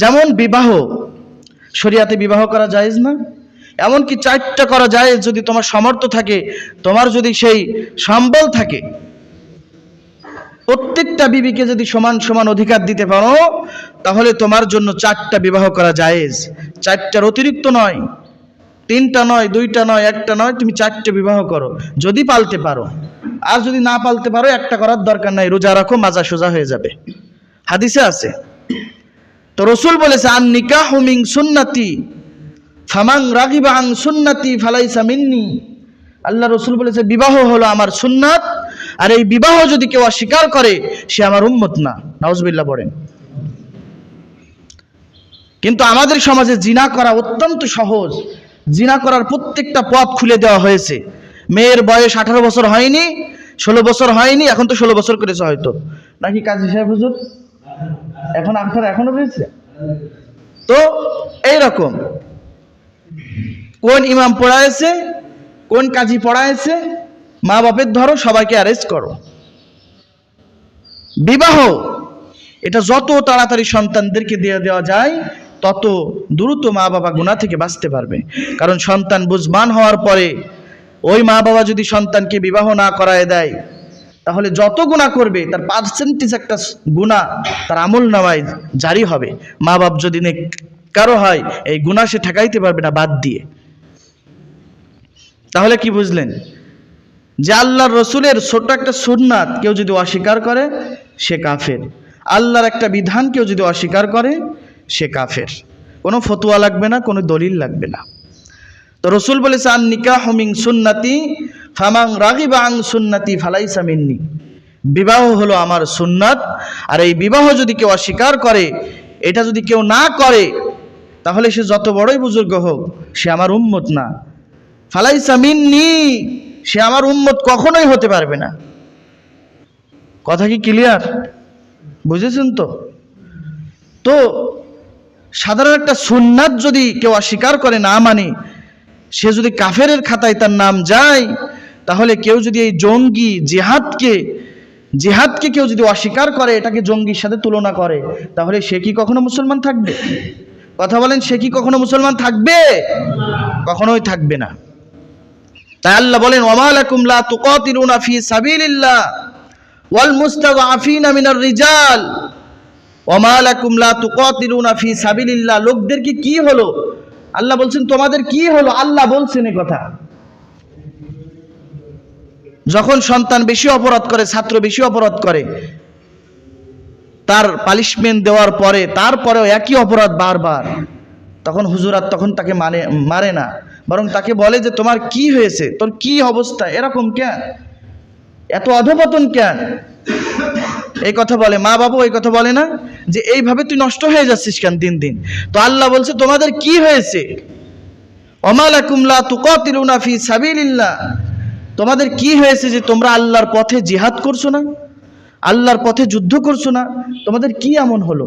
যেমন বিবাহ, শরিয়াতে বিবাহ করা জায়েজ না, এমনকি চারটা করা যায় যদি তোমার সামর্থ্য থাকে, তোমার যদি সেই সম্বল থাকে, প্রত্যেকটা বিবিকে যদি সমান সমান অধিকার দিতে পারো, তাহলে তোমার জন্য চারটা বিবাহ করা জায়েজ। চারটার অতিরিক্ত নয়, তিনটা নয়, দুইটা নয়, একটা নয়, তুমি চারটে বিবাহ করো, যদি পালতে পারো। আর যদি না পালতে পারো, একটা করার দরকার নাই, রোজা রাখো, মাজা সোজা হয়ে যাবে। হাদিসে আছে তো রসুল বলেছে, আন নিকাহ মিং সুন্নাতি ফামাং রাগিবা আং সুন্নাতি ফালাইসা মিন্নি। আল্লাহ রসুল বলেছে, বিবাহ হলো আমার সুন্নাত, আর এই বিবাহ যদি কেউ অস্বীকার করে, সে আমার উম্মত না। নাউজবিল্লাহ পড়েন। কিন্তু আমাদের সমাজে জিনা করা অত্যন্ত সহজ। জিনা করার প্রত্যেকটা পথ খুলে দেওয়া হয়েছে। মেয়ের বয়স আঠারো বছর হয়নি, ষোলো বছর হয়নি, এখন তো ষোলো বছর করেছে হয়তো। নাকি কাজী সাহেব হুজুর? এখন আঠারো এখনও রয়েছে? তো এইরকম। কোন ইমাম পড়ায়ছে কোন কাজী পড়ায়ছে মা বাপের ধরো, সবাইকে অ্যারেস্ট করো। বিবাহ, এটা যত তাড়াতাড়ি সন্তানদেরকে দিয়ে দেওয়া যায়, তত দ্রুত মা বাবা গুণা থেকে বাঁচতে পারবে। কারণ সন্তান বুঝবান হওয়ার পরে, ওই মা বাবা যদি সন্তানকে বিবাহ না করায় দেয় তাহলে যত গুণা করবে, তার পার্সেন্টেজ একটা গুণা তার আমল নামায় জারি হবে। মা বাপ যদি কারও হয়, এই গুণা সে ঠেকাইতে পারবে না বাদ দিয়ে। তাহলে কি বুঝলেন? যে আল্লাহর রসুলের ছোট্ট একটা সুন্নাত কেউ যদি অস্বীকার করে, সে কাফের। আল্লাহর একটা বিধান কেউ যদি অস্বীকার করে, সে কাফের। কোনো ফতুয়া লাগবে না, কোনো দলিল লাগবে না। তো রসুল বলেছে, আন নিকাহ মিং সুন্নাতি ফামাং রাগিবা আং সুন্নাতি ফালাইসা মিন্নি। বিবাহ হলো আমার সুন্নাত, আর এই বিবাহ যদি কেউ অস্বীকার করে, এটা যদি কেউ না করে, তাহলে সে যত বড়ই বুজুর্গ হোক, সে আমার উম্মত না। ফালাইসা মিন্নি, সে আমার উম্মত কখনোই হতে পারবে না। কথা কি ক্লিয়ার? বুঝেছেন তো? তো সাধারণ একটা সুন্নাত যদি কেউ অস্বীকার করে না মানে সে যদি কাফেরের খাতায় তার নাম যায় তাহলে কেউ যদি এই জঙ্গি জেহাদকে জেহাদকে কেউ যদি অস্বীকার করে, এটাকে জঙ্গির সাথে তুলনা করে, তাহলে সে কি কখনো মুসলমান থাকবে? কথা বলেন, সে কি কখনো মুসলমান থাকবে? কখনোই থাকবে না। তাই আল্লাহ বলেন ওমালাকুম লা তুকাতিলুনা ফি সাবিলিল্লাহ ওয়াল মুস্তাদআফিনা মিনার রিজাল। ওমালাকুম লা তুকাতিলুনা ফি সাবিলিল্লাহ। লোকদের কি কি হলো? আল্লাহ বলছেন, তোমাদের কি হলো? আল্লাহ বলছেন এ কথা। যখন সন্তান বেশি অপরাধ করে, ছাত্র বেশি অপরাধ করে, তার পালিশমেন্ট দেওয়ার পরে, তারপরেও একই অপরাধ বারবার, তখন হুজুরাত তখন তাকে মানে মারে না। বরং তাকে বলে যে, তোমার কি হয়েছে? তোর কি অবস্থা? এরকম কেন? এত অধপতন কেন? এই কথা বলে, মা বাবু, এই কথা বলে না যে, এইভাবে তুই নষ্ট হয়ে যাচ্ছিস কেন দিন দিন? তো আল্লাহ বলছে, তোমাদের কি হয়েছে? অমালাকুমলা তুকাতিলুনা ফি সাবিলিল্লাহ। তোমাদের কি হয়েছে যে তোমরা আল্লাহর পথে জিহাদ করছ না? আল্লাহর পথে যুদ্ধ করছ না? তোমাদের কি এমন হলো?